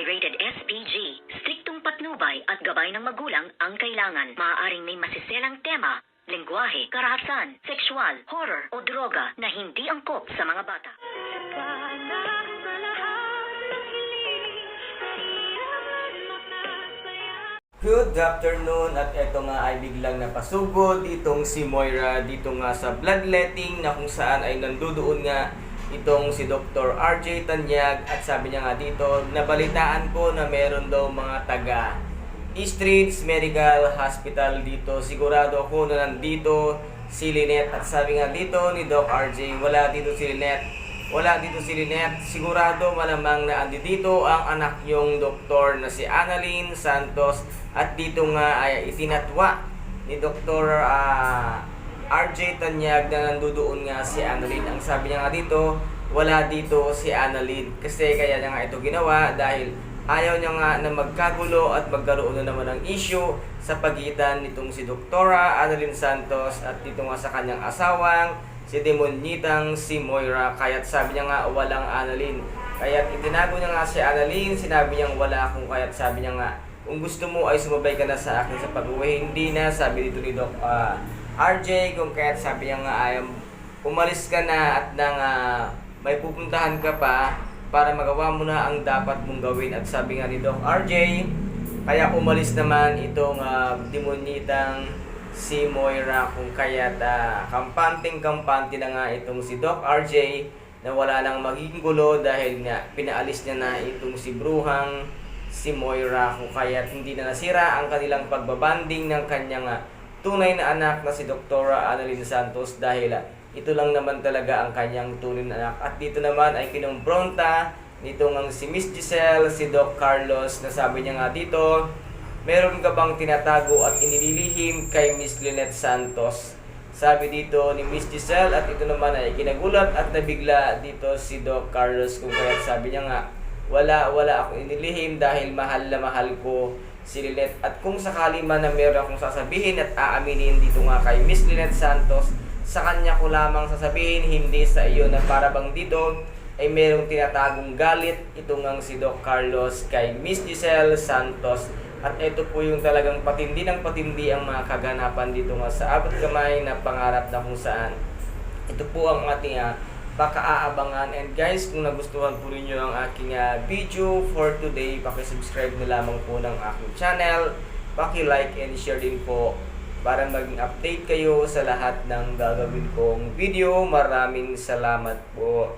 ay rated SPG. Striktong patnubay at gabay ng magulang ang kailangan. Maaaring may masiselang tema, lengguwahe, karahasan, sexual, horror o droga na hindi angkop sa mga bata. Good afternoon at eto nga ay biglang napasugod itong si Moira dito nga sa bloodletting na kung saan ay nandudoon nga itong si Dr. RJ Tanyag at sabi niya nga dito nabalitaan ko na meron daw mga taga East Streets Medical Hospital dito sigurado ako na nandito si Lynette at sabi nga dito ni Doc RJ wala dito si Lynette wala dito si Lynette. Sigurado malamang na andi dito ang anak yung doktor na si Annalyn Santos at dito nga ay itinatwa ni Dr. ah, RJ Tanyag na nandoon nga si Annalyn. Ang sabi niya nga dito, wala dito si Annalyn. Kasi kaya niya nga ito ginawa dahil ayaw niya nga na magkagulo at magkaroon na naman ng issue sa pagitan nitong si Doktora Annalyn Santos at dito nga sa kanyang asawang si Demonitang si Moira. Kaya't sabi niya nga walang Annalyn. Kaya't itinago niya nga si Annalyn sinabi niya wala akong kaya't sabi niya nga kung gusto mo ay sumabay ka na sa akin sa pag-uwi. Hindi na sabi dito ni Doc ah, RJ kung kaya't sabi niya nga ay umalis ka na at nang ah, may pupuntahan ka pa para magawa mo na ang dapat mong gawin. At sabi nga ni Doc RJ kaya umalis naman itong uh, demonitang si Moira kung kaya't uh, kampanteng-kampante na nga itong si Doc RJ na wala nang magiging gulo dahil nga pinaalis niya na itong si Bruhang si Moira kung kaya't hindi na nasira ang kanilang pagbabanding ng kanyang ah, tunay na anak na si Dr. Annalyn Santos dahil ah, ito lang naman talaga ang kanyang tunay na anak at dito naman ay kinumbronta nitong ang si Miss Giselle, si Doc Carlos na sabi niya nga dito meron ka bang tinatago at inililihim kay Miss Lynette Santos? Sabi dito ni Miss Giselle at ito naman ay kinagulat at nabigla dito si Doc Carlos kung kaya sabi niya nga wala wala akong inilihim dahil mahal na mahal ko si Lynette at kung sakali man na meron akong sasabihin at aaminin dito nga kay Miss Lynette Santos sa kanya ko lamang sasabihin hindi sa iyo na para bang dito ay merong tinatagong galit. Itong ang si Doc Carlos kay Miss Giselle Santos. At ito po yung talagang patindi ng patindi ang mga kaganapan dito nga sa abot kamay na pangarap na kung saan. Ito po ang ating uh, baka-aabangan and guys kung nagustuhan po ninyo ang aking ah, video for today paki-subscribe na lamang po ng aking channel. Paki-like and share din po para maging update kayo sa lahat ng gagawin kong video. Maraming salamat po